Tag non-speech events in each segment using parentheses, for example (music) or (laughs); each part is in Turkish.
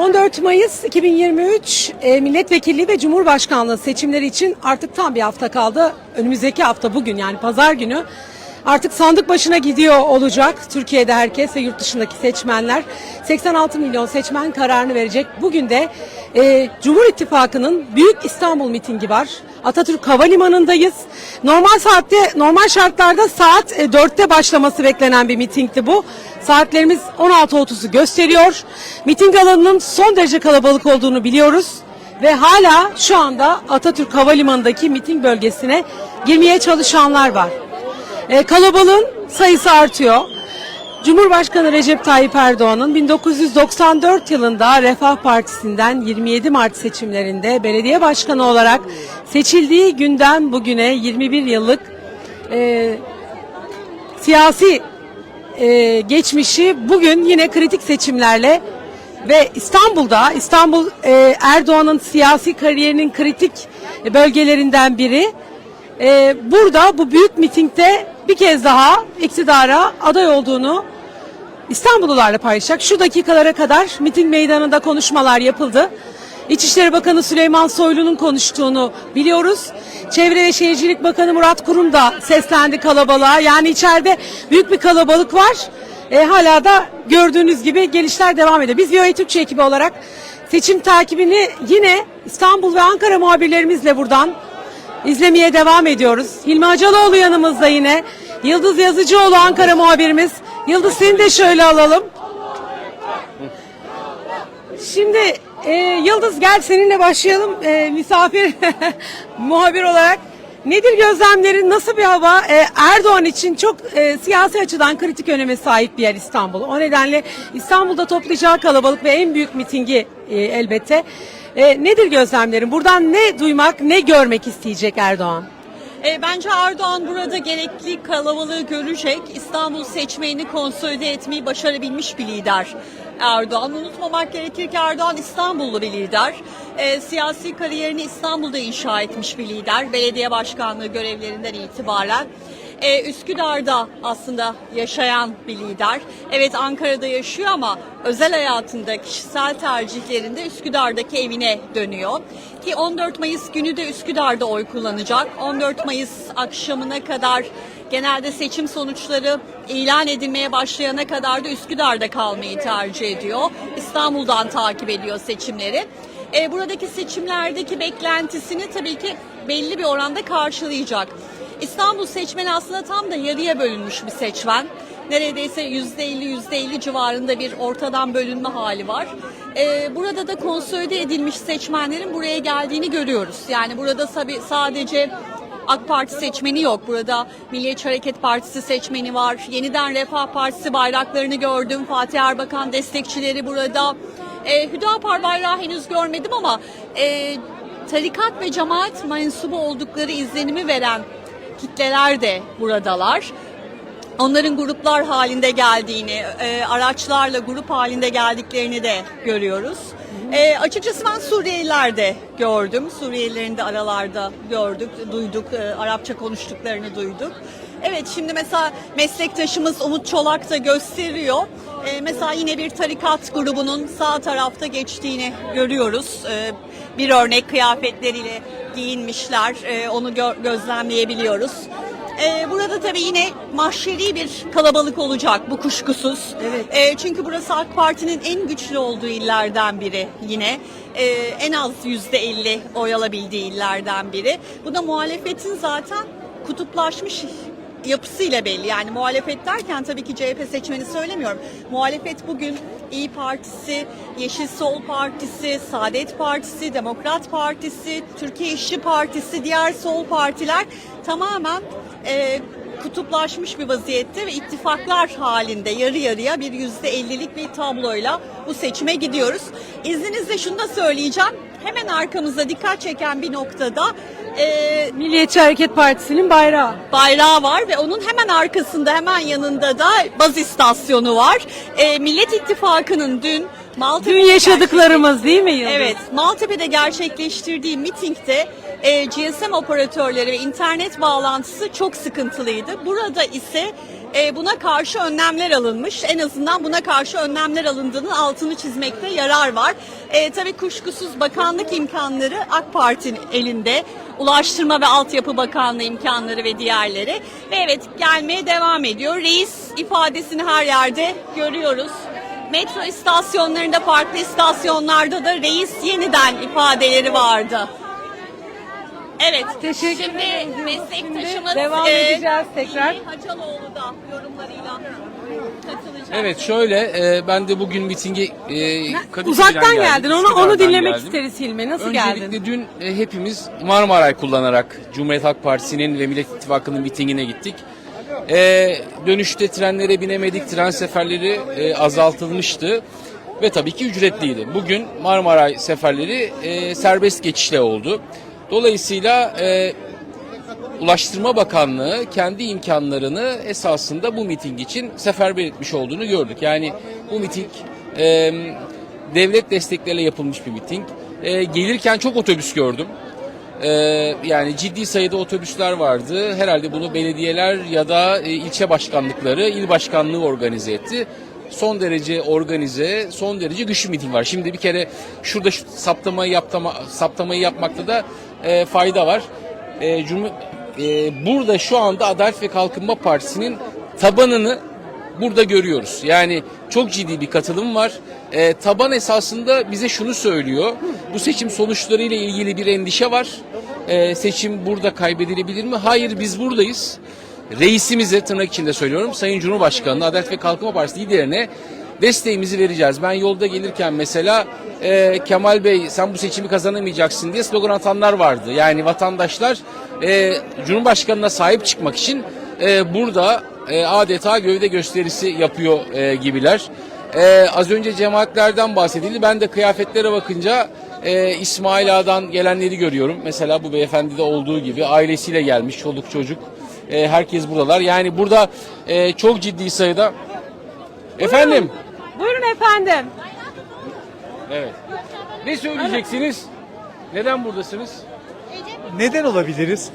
14 Mayıs 2023 e, milletvekilliği ve cumhurbaşkanlığı seçimleri için artık tam bir hafta kaldı. Önümüzdeki hafta bugün yani pazar günü artık sandık başına gidiyor olacak. Türkiye'de herkes ve yurt dışındaki seçmenler 86 milyon seçmen kararını verecek. Bugün de e, Cumhur İttifakı'nın Büyük İstanbul mitingi var. Atatürk Havalimanı'ndayız. Normal saatte, normal şartlarda saat e, 4'te başlaması beklenen bir mitingdi bu. Saatlerimiz 16.30'u gösteriyor. Miting alanının son derece kalabalık olduğunu biliyoruz. Ve hala şu anda Atatürk Havalimanı'ndaki miting bölgesine girmeye çalışanlar var. E, kalabalığın sayısı artıyor. Cumhurbaşkanı Recep Tayyip Erdoğan'ın 1994 yılında Refah Partisi'nden 27 Mart seçimlerinde belediye başkanı olarak seçildiği günden bugüne 21 yıllık e, siyasi e, geçmişi bugün yine kritik seçimlerle ve İstanbul'da İstanbul e, Erdoğan'ın siyasi kariyerinin kritik bölgelerinden biri. E, burada bu büyük mitingde bir kez daha iktidara aday olduğunu İstanbullularla paylaşacak. Şu dakikalara kadar miting meydanında konuşmalar yapıldı. İçişleri Bakanı Süleyman Soylu'nun konuştuğunu biliyoruz. Çevre ve Şehircilik Bakanı Murat Kurum da seslendi kalabalığa. Yani içeride büyük bir kalabalık var. E, hala da gördüğünüz gibi gelişler devam ediyor. Biz VOA Türkçe ekibi olarak seçim takibini yine İstanbul ve Ankara muhabirlerimizle buradan izlemeye devam ediyoruz. Hilmi Acaloğlu yanımızda yine. Yıldız Yazıcıoğlu Ankara muhabirimiz. Yıldız seni de şöyle alalım. Şimdi e, Yıldız gel seninle başlayalım e, misafir (laughs) muhabir olarak. Nedir gözlemlerin? Nasıl bir hava? E, Erdoğan için çok e, siyasi açıdan kritik öneme sahip bir yer İstanbul. O nedenle İstanbul'da toplayacağı kalabalık ve en büyük mitingi e, elbette. E, nedir gözlemlerin? Buradan ne duymak, ne görmek isteyecek Erdoğan? E, bence Erdoğan burada gerekli kalabalığı görecek. İstanbul seçmenini konsolide etmeyi başarabilmiş bir lider. Erdoğan. Unutmamak gerekir ki Erdoğan İstanbullu bir lider. E, siyasi kariyerini İstanbul'da inşa etmiş bir lider. Belediye başkanlığı görevlerinden itibaren. Ee, Üsküdar'da aslında yaşayan bir lider. Evet Ankara'da yaşıyor ama özel hayatında kişisel tercihlerinde Üsküdar'daki evine dönüyor. Ki 14 Mayıs günü de Üsküdar'da oy kullanacak. 14 Mayıs akşamına kadar genelde seçim sonuçları ilan edilmeye başlayana kadar da Üsküdar'da kalmayı tercih ediyor. İstanbul'dan takip ediyor seçimleri. Ee, buradaki seçimlerdeki beklentisini tabii ki belli bir oranda karşılayacak. İstanbul seçmeni aslında tam da yarıya bölünmüş bir seçmen. Neredeyse yüzde 50 yüzde 50 civarında bir ortadan bölünme hali var. Ee, burada da konsolide edilmiş seçmenlerin buraya geldiğini görüyoruz. Yani burada sadece AK Parti seçmeni yok. Burada Milliyetçi Hareket Partisi seçmeni var. Yeniden Refah Partisi bayraklarını gördüm. Fatih Erbakan destekçileri burada. Ee, Hüdapar bayrağı henüz görmedim ama e, tarikat ve cemaat mensubu oldukları izlenimi veren kitleler de buradalar. Onların gruplar halinde geldiğini, e, araçlarla grup halinde geldiklerini de görüyoruz. E, açıkçası ben Suriyeliler de gördüm. Suriyelilerin de aralarda gördük, duyduk, e, Arapça konuştuklarını duyduk. Evet şimdi mesela meslektaşımız Umut Çolak da gösteriyor. E, mesela yine bir tarikat grubunun sağ tarafta geçtiğini görüyoruz. E, bir örnek kıyafetleriyle giyinmişler. E, onu gö- gözlemleyebiliyoruz. E, burada tabii yine mahşeri bir kalabalık olacak bu kuşkusuz. Evet. E, çünkü burası AK Parti'nin en güçlü olduğu illerden biri yine. E, en az yüzde elli oy alabildiği illerden biri. Bu da muhalefetin zaten kutuplaşmış yapısıyla belli. Yani muhalefet derken tabii ki CHP seçmeni söylemiyorum. Muhalefet bugün İyi Partisi, Yeşil Sol Partisi, Saadet Partisi, Demokrat Partisi, Türkiye İşçi Partisi, diğer sol partiler tamamen e, kutuplaşmış bir vaziyette ve ittifaklar halinde yarı yarıya bir yüzde ellilik bir tabloyla bu seçime gidiyoruz. İzninizle şunu da söyleyeceğim. Hemen arkamızda dikkat çeken bir noktada e, Milliyetçi Hareket Partisi'nin bayrağı. bayrağı var ve onun hemen arkasında hemen yanında da baz istasyonu var. E, Millet İttifakı'nın dün Maltepe'de Dün yaşadıklarımız değil mi Yıldız? Evet, Maltepe'de gerçekleştirdiği mitingde e, GSM operatörleri ve internet bağlantısı çok sıkıntılıydı. Burada ise e, buna karşı önlemler alınmış. En azından buna karşı önlemler alındığının altını çizmekte yarar var. E, tabii kuşkusuz bakanlık imkanları AK Parti'nin elinde. Ulaştırma ve Altyapı Bakanlığı imkanları ve diğerleri. Ve evet gelmeye devam ediyor. Reis ifadesini her yerde görüyoruz. Metro istasyonlarında, farklı istasyonlarda da reis yeniden ifadeleri vardı. Evet. Teşekkür Şimdi ederim. meslektaşımız Şimdi devam e, edeceğiz tekrar. Hilmi Hacaloğlu da yorumlarıyla katılacak. Evet şöyle e, ben de bugün mitinge e, Kadıköy'den Uzaktan geldim, geldin. Onu Üsküdar'dan onu dinlemek geldim. isteriz Hilmi. Nasıl Öncelikle geldin? dün e, hepimiz Marmaray kullanarak Cumhuriyet Halk Partisi'nin ve Millet İttifakı'nın mitingine gittik. E, dönüşte trenlere binemedik. Tren seferleri e, azaltılmıştı ve tabii ki ücretliydi. Bugün Marmaray seferleri e, serbest geçişle oldu. Dolayısıyla e, Ulaştırma Bakanlığı kendi imkanlarını esasında bu miting için seferber etmiş olduğunu gördük. Yani bu miting e, devlet destekleriyle yapılmış bir miting. E, gelirken çok otobüs gördüm. E, yani ciddi sayıda otobüsler vardı. Herhalde bunu belediyeler ya da e, ilçe başkanlıkları, il başkanlığı organize etti. Son derece organize, son derece güçlü miting var. Şimdi bir kere şurada şu saptamayı, yaptama, saptamayı yapmakta da e, fayda var. E, Cumhur, e, burada şu anda Adalet ve Kalkınma Partisi'nin tabanını burada görüyoruz. Yani çok ciddi bir katılım var. E, taban esasında bize şunu söylüyor. Bu seçim sonuçlarıyla ilgili bir endişe var. E, seçim burada kaybedilebilir mi? Hayır biz buradayız. Reisimize tırnak içinde söylüyorum. Sayın Cumhurbaşkanı'na, Adalet ve Kalkınma Partisi liderine desteğimizi vereceğiz. Ben yolda gelirken mesela e, Kemal Bey sen bu seçimi kazanamayacaksın diye slogan atanlar vardı. Yani vatandaşlar e, Cumhurbaşkanı'na sahip çıkmak için e, burada e, adeta gövde gösterisi yapıyor e, gibiler. E, az önce cemaatlerden bahsedildi. Ben de kıyafetlere bakınca e, İsmail Ağa'dan gelenleri görüyorum. Mesela bu beyefendide olduğu gibi ailesiyle gelmiş çoluk çocuk. E, herkes buradalar. Yani burada e, çok ciddi sayıda Efendim? Buyurun efendim. Evet. Ne söyleyeceksiniz? Neden buradasınız? Neden olabiliriz?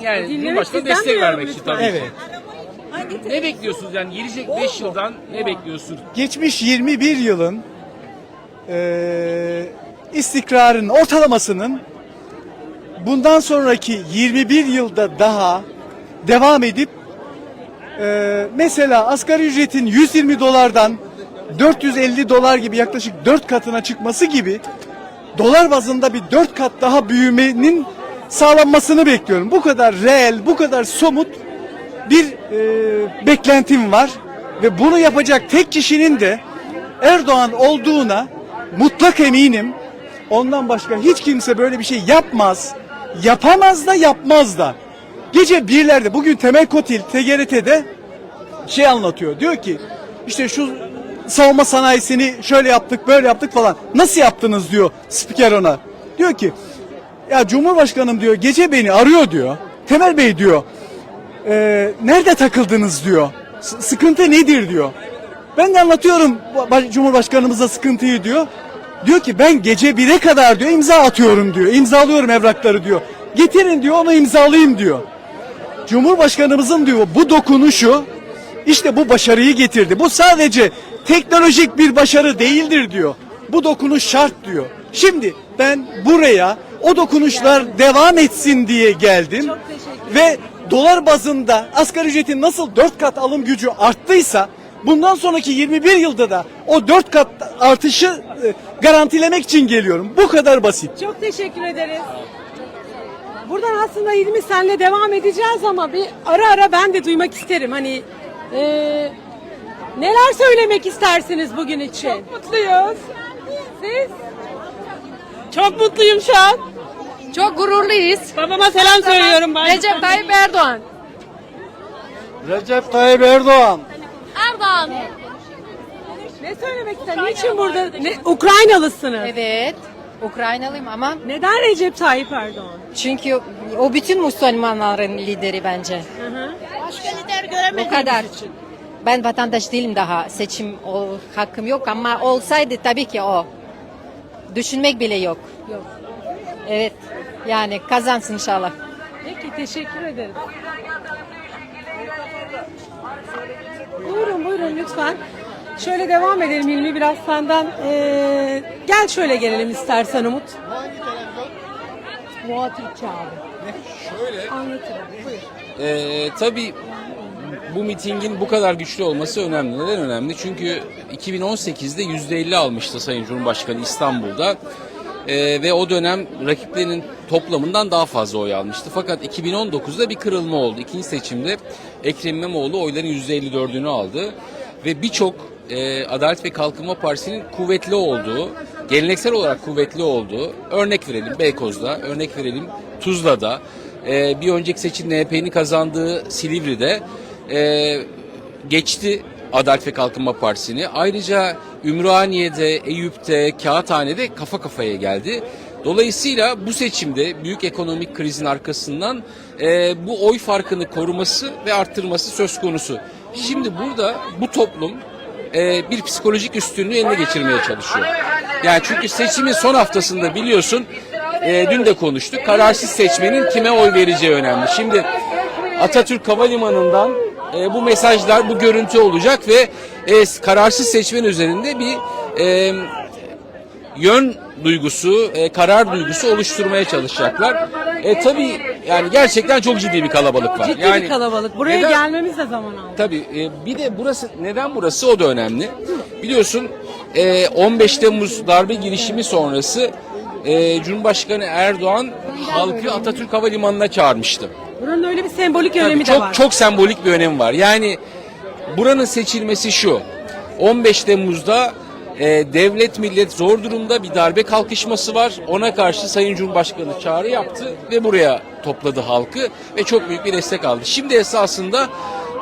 Yani Dinlemek Cumhurbaşkanı sizden destek duyalım vermek için lütfen. tabii. Evet. Ne bekliyorsunuz yani gelecek 5 yıldan ne bekliyorsun? Geçmiş 21 yılın eee istikrarın ortalamasının bundan sonraki 21 yılda daha devam edip eee, mesela asgari ücretin 120 dolardan 450 dolar gibi yaklaşık 4 katına çıkması gibi dolar bazında bir 4 kat daha büyümenin sağlanmasını bekliyorum. Bu kadar reel, bu kadar somut bir e, beklentim var ve bunu yapacak tek kişinin de Erdoğan olduğuna mutlak eminim. Ondan başka hiç kimse böyle bir şey yapmaz. Yapamaz da yapmaz da. Gece birlerde bugün Temel Kotil TGRT'de şey anlatıyor. Diyor ki işte şu savunma sanayisini şöyle yaptık böyle yaptık falan. Nasıl yaptınız diyor spiker ona. Diyor ki ya Cumhurbaşkanım diyor gece beni arıyor diyor. Temel Bey diyor "Ee, nerede takıldınız diyor. S- sıkıntı nedir diyor. Ben de anlatıyorum ba- Cumhurbaşkanımıza sıkıntıyı diyor. Diyor ki ben gece 1'e kadar diyor imza atıyorum diyor. İmzalıyorum evrakları diyor. Getirin diyor onu imzalayayım diyor. Cumhurbaşkanımızın diyor bu dokunuşu işte bu başarıyı getirdi. Bu sadece teknolojik bir başarı değildir diyor. Bu dokunuş şart diyor. Şimdi ben buraya o dokunuşlar devam etsin diye geldim. Ve dolar bazında asgari ücretin nasıl 4 kat alım gücü arttıysa bundan sonraki 21 yılda da o 4 kat artışı e, garantilemek için geliyorum. Bu kadar basit. Çok teşekkür ederiz. Buradan aslında Hilmi senle devam edeceğiz ama bir ara ara ben de duymak isterim. Hani eee, neler söylemek istersiniz bugün için? Çok mutluyuz. Siz? Çok mutluyum şu an. Çok gururluyuz. Babama selam söylüyorum ben. Recep Tayyip Erdoğan. Recep Tayyip Erdoğan. Erdoğan. Ne söylemek ister? Niçin burada? Ne, Ukraynalısınız. Evet. Ukraynalıyım ama Neden Recep Tayyip Erdoğan? çünkü o bütün Müslümanların lideri bence. Başka lider göremedim. O kadar. Ben vatandaş değilim daha. Seçim o, hakkım yok ama olsaydı tabii ki o. Düşünmek bile yok. Yok. Evet. Yani kazansın inşallah. Peki teşekkür ederim. Buyurun buyurun lütfen. Şöyle devam edelim Hilmi biraz senden. Ee, gel şöyle gelelim istersen Umut. Boğa Türkçe abi. Şöyle Anlatırım. Buyur. Ee, tabii bu mitingin bu kadar güçlü olması önemli. Neden önemli? Çünkü 2018'de %50 almıştı Sayın Cumhurbaşkanı İstanbul'da. Ee, ve o dönem rakiplerinin toplamından daha fazla oy almıştı. Fakat 2019'da bir kırılma oldu. İkinci seçimde Ekrem İmamoğlu oyların %54'ünü aldı. Ve birçok e, Adalet ve Kalkınma Partisi'nin kuvvetli olduğu, geleneksel olarak kuvvetli olduğu, örnek verelim Beykoz'da, örnek verelim Tuzla'da, e, bir önceki seçim NHP'nin kazandığı Silivri'de e, geçti Adalet ve Kalkınma Partisi'ni. Ayrıca Ümraniye'de, Eyüp'te, Kağıthane'de kafa kafaya geldi. Dolayısıyla bu seçimde büyük ekonomik krizin arkasından e, bu oy farkını koruması ve arttırması söz konusu. Şimdi burada bu toplum e, bir psikolojik üstünlüğü eline geçirmeye çalışıyor. Yani çünkü seçimin son haftasında biliyorsun e, dün de konuştuk. Kararsız seçmenin kime oy vereceği önemli. Şimdi Atatürk Havalimanı'ndan e, bu mesajlar, bu görüntü olacak ve e, kararsız seçmen üzerinde bir e, yön duygusu, e, karar duygusu oluşturmaya çalışacaklar. E tabii yani gerçekten çok ciddi bir kalabalık var. Ciddi yani bir kalabalık. Buraya neden- gelmemiz de zaman aldı. Tabii e, bir de burası neden burası o da önemli. Biliyorsun e, 15 Temmuz darbe girişimi sonrası e, Cumhurbaşkanı Erdoğan halkı Atatürk Havalimanı'na çağırmıştı. Buranın öyle bir sembolik Tabii önemi de çok var. çok sembolik bir önemi var. Yani buranın seçilmesi şu. 15 Temmuz'da e, devlet millet zor durumda bir darbe kalkışması var. Ona karşı Sayın Cumhurbaşkanı çağrı yaptı ve buraya topladı halkı ve çok büyük bir destek aldı. Şimdi esasında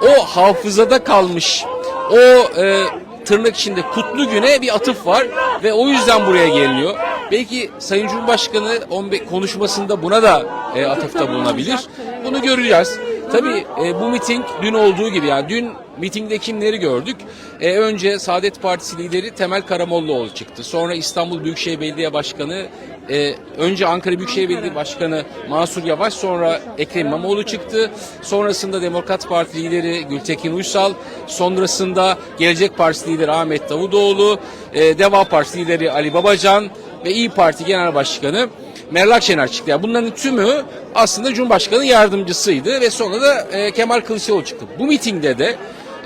o hafızada kalmış o e, tırnak içinde kutlu güne bir atıf var ve o yüzden buraya geliniyor. Belki Sayın Cumhurbaşkanı 15 konuşmasında buna da e, atıfta bulunabilir. Bunu göreceğiz. Tabii e, bu miting dün olduğu gibi yani dün mitingde kimleri gördük? E, önce Saadet Partisi lideri Temel Karamollaoğlu çıktı. Sonra İstanbul Büyükşehir Belediye Başkanı e, önce Ankara Büyükşehir Belediye Başkanı Mansur Yavaş sonra Ekrem İmamoğlu çıktı. Sonrasında Demokrat Parti lideri Gültekin Uysal, sonrasında Gelecek Partisi lideri Ahmet Davutoğlu, e, Deva Partisi lideri Ali Babacan ve İyi Parti Genel Başkanı Meral Akşener çıktı. Yani bunların tümü aslında Cumhurbaşkanı yardımcısıydı ve sonra da e, Kemal Kılıçdaroğlu çıktı. Bu mitingde de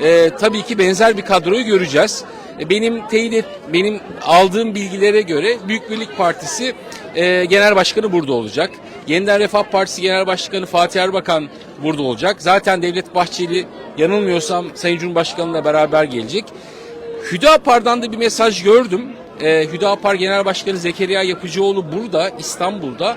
e, tabii ki benzer bir kadroyu göreceğiz. E, benim teyit et, benim aldığım bilgilere göre Büyük Birlik Partisi e, Genel Başkanı burada olacak. Yeniden Refah Partisi Genel Başkanı Fatih Erbakan burada olacak. Zaten Devlet Bahçeli yanılmıyorsam Sayın Cumhurbaşkanı'yla beraber gelecek. Hüdapar'dan da bir mesaj gördüm. Ee, Hüdapar Genel Başkanı Zekeriya Yapıcıoğlu burada, İstanbul'da.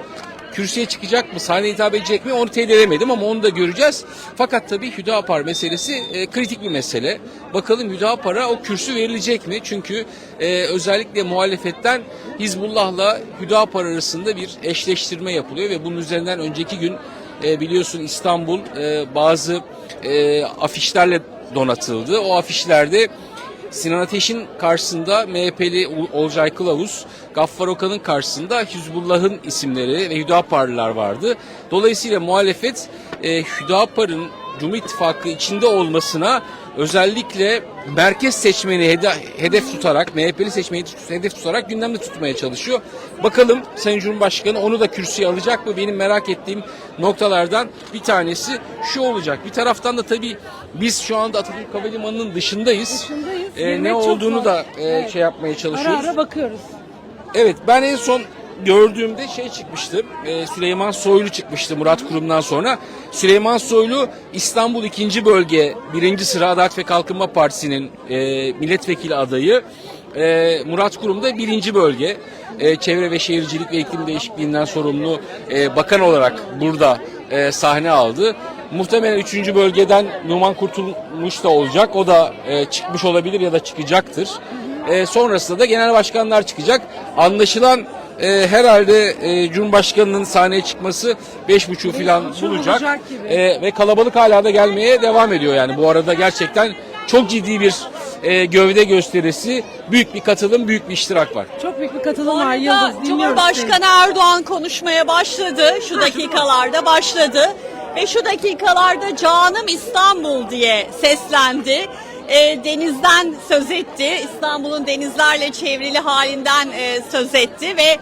Kürsüye çıkacak mı, sahneye hitap edecek mi onu teyit edemedim ama onu da göreceğiz. Fakat tabii Hüdapar meselesi e, kritik bir mesele. Bakalım Hüdapar'a o kürsü verilecek mi? Çünkü e, özellikle muhalefetten Hizbullah'la Hüdapar arasında bir eşleştirme yapılıyor ve bunun üzerinden önceki gün e, biliyorsun İstanbul e, bazı e, afişlerle donatıldı. O afişlerde Sinan Ateş'in karşısında MHP'li Olcay Kılavuz, Gaffar Okan'ın karşısında Hizbullah'ın isimleri ve Hüdaparlılar vardı. Dolayısıyla muhalefet e, Hüdapar'ın Cumhur İttifakı içinde olmasına özellikle merkez seçmeni hede- hedef tutarak, MHP'li seçmeni hedef tutarak gündemde tutmaya çalışıyor. Bakalım Sayın Cumhurbaşkanı onu da kürsüye alacak mı? Benim merak ettiğim noktalardan bir tanesi şu olacak. Bir taraftan da tabii biz şu anda Atatürk Havalimanı'nın dışındayız. Dışındayız. Ee, ne çok olduğunu zor. da e, Evet. şey yapmaya Ara çalışıyoruz. ara bakıyoruz. Evet ben en son gördüğümde şey çıkmıştı. e, Süleyman Soylu çıkmıştı Murat Kurum'dan sonra. Süleyman Soylu İstanbul 2. bölge 1. sıra Adalet ve Kalkınma Partisi'nin e, milletvekili adayı. E, Murat Kurum da 1. bölge. E, Çevre ve Şehircilik ve İklim Değişikliğinden sorumlu e, bakan olarak burada e, sahne aldı. Muhtemelen 3. bölgeden Numan Kurtulmuş da olacak. O da e, çıkmış olabilir ya da çıkacaktır. E, sonrasında da genel başkanlar çıkacak. Anlaşılan e, herhalde e, Cumhurbaşkanı'nın sahneye çıkması 5.30 falan buçuk bulacak. E, ve kalabalık hala da gelmeye devam ediyor yani. Bu arada gerçekten çok ciddi bir e, gövde gösterisi, büyük bir katılım, büyük bir iştirak var. Çok büyük bir katılım var Yıldız. Cumhurbaşkanı Erdoğan konuşmaya başladı. Şu dakikalarda başladı. Ve şu dakikalarda canım İstanbul diye seslendi. E, denizden söz etti. İstanbul'un denizlerle çevrili halinden e, söz etti ve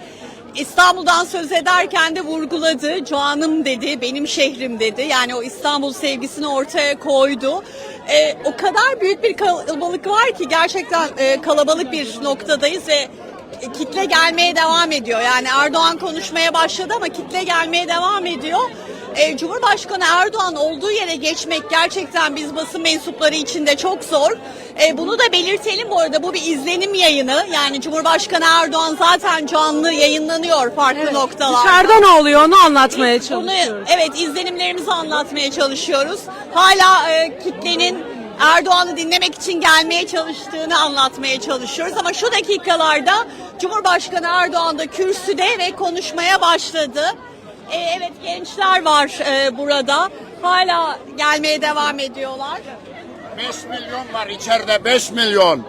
İstanbul'dan söz ederken de vurguladı. Canım dedi, benim şehrim dedi. Yani o İstanbul sevgisini ortaya koydu. Ee, o kadar büyük bir kalabalık var ki gerçekten e, kalabalık bir noktadayız ve kitle gelmeye devam ediyor. Yani Erdoğan konuşmaya başladı ama kitle gelmeye devam ediyor. Ee, Cumhurbaşkanı Erdoğan olduğu yere geçmek gerçekten biz basın mensupları için de çok zor. Ee, bunu da belirtelim bu arada bu bir izlenim yayını. Yani Cumhurbaşkanı Erdoğan zaten canlı yayınlanıyor farklı noktalarda. Dışarıda ne oluyor onu anlatmaya Bunu, çalışıyoruz. evet izlenimlerimizi anlatmaya çalışıyoruz. Hala e, kitlenin Erdoğan'ı dinlemek için gelmeye çalıştığını anlatmaya çalışıyoruz. Ama şu dakikalarda Cumhurbaşkanı Erdoğan da kürsüde ve konuşmaya başladı. E, evet gençler var e, burada. Hala gelmeye devam ediyorlar. 5 milyon var içeride 5 milyon.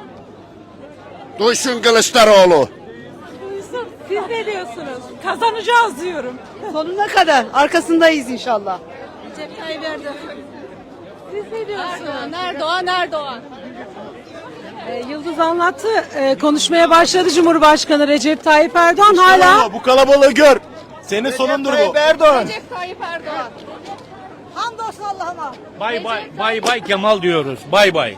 Duysun Kılıçdaroğlu. Siz ne diyorsunuz? Kazanacağız diyorum. Sonuna kadar arkasındayız inşallah. Siz ne diyorsunuz? Erdoğan Erdoğan. Ee, Yıldız anlattı. Ee, konuşmaya başladı Cumhurbaşkanı Recep Tayyip Erdoğan hala. Bu kalabalığı gör. Senin sonundur bu. Erdoğan. Tayyip Erdoğan. Hamdolsun Allah'ıma. Bay bay bay bay Kemal diyoruz. Bay bay.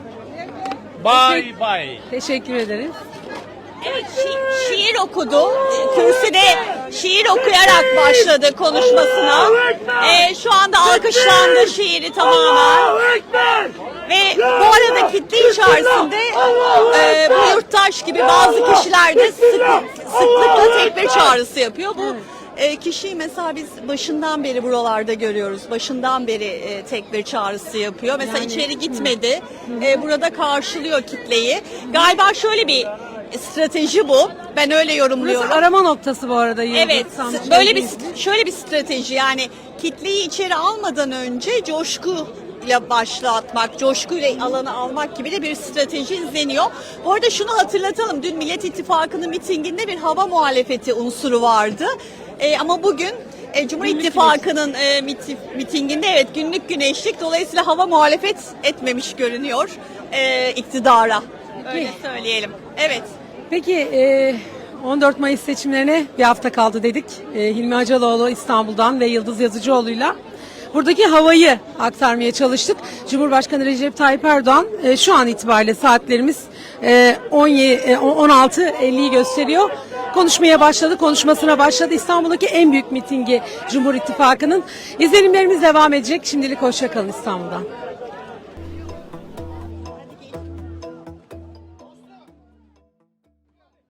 Bay bay. Teşekkür ederiz. Evet şi- şiir okudu. Kürsüde şiir okuyarak başladı konuşmasına. Ee, şu anda alkışlandı şiiri tamamen. Ve bu arada kitle içerisinde e, bu yurttaş gibi bazı kişiler de sık, sıklıkla tekbir çağrısı yapıyor. Bu e, kişiyi mesela biz başından beri buralarda görüyoruz. Başından beri e, tekbir çağrısı yapıyor. Mesela içeri gitmedi. E, burada karşılıyor kitleyi. Galiba şöyle bir strateji bu. Ben öyle yorumluyorum. Burası arama noktası bu arada. Evet, böyle bir şöyle bir strateji yani kitleyi içeri almadan önce coşkuyla başlatmak, coşkuyla alanı almak gibi de bir strateji izleniyor. Bu arada şunu hatırlatalım. Dün Millet İttifakı'nın mitinginde bir hava muhalefeti unsuru vardı. Ee, ama bugün e, Cumhur İttifakı'nın e, miti- mitinginde evet günlük güneşlik dolayısıyla hava muhalefet etmemiş görünüyor e, iktidara. Öyle söyleyelim. Evet. Peki e, 14 Mayıs seçimlerine bir hafta kaldı dedik. E, Hilmi Hacaloğlu İstanbul'dan ve Yıldız Yazıcıoğlu'yla. Buradaki havayı aktarmaya çalıştık. Cumhurbaşkanı Recep Tayyip Erdoğan e, şu an itibariyle saatlerimiz e, 17, e, 16.50'yi gösteriyor. Konuşmaya başladı, konuşmasına başladı. İstanbul'daki en büyük mitingi Cumhur İttifakı'nın. İzlenimlerimiz devam edecek. Şimdilik hoşçakalın İstanbul'dan.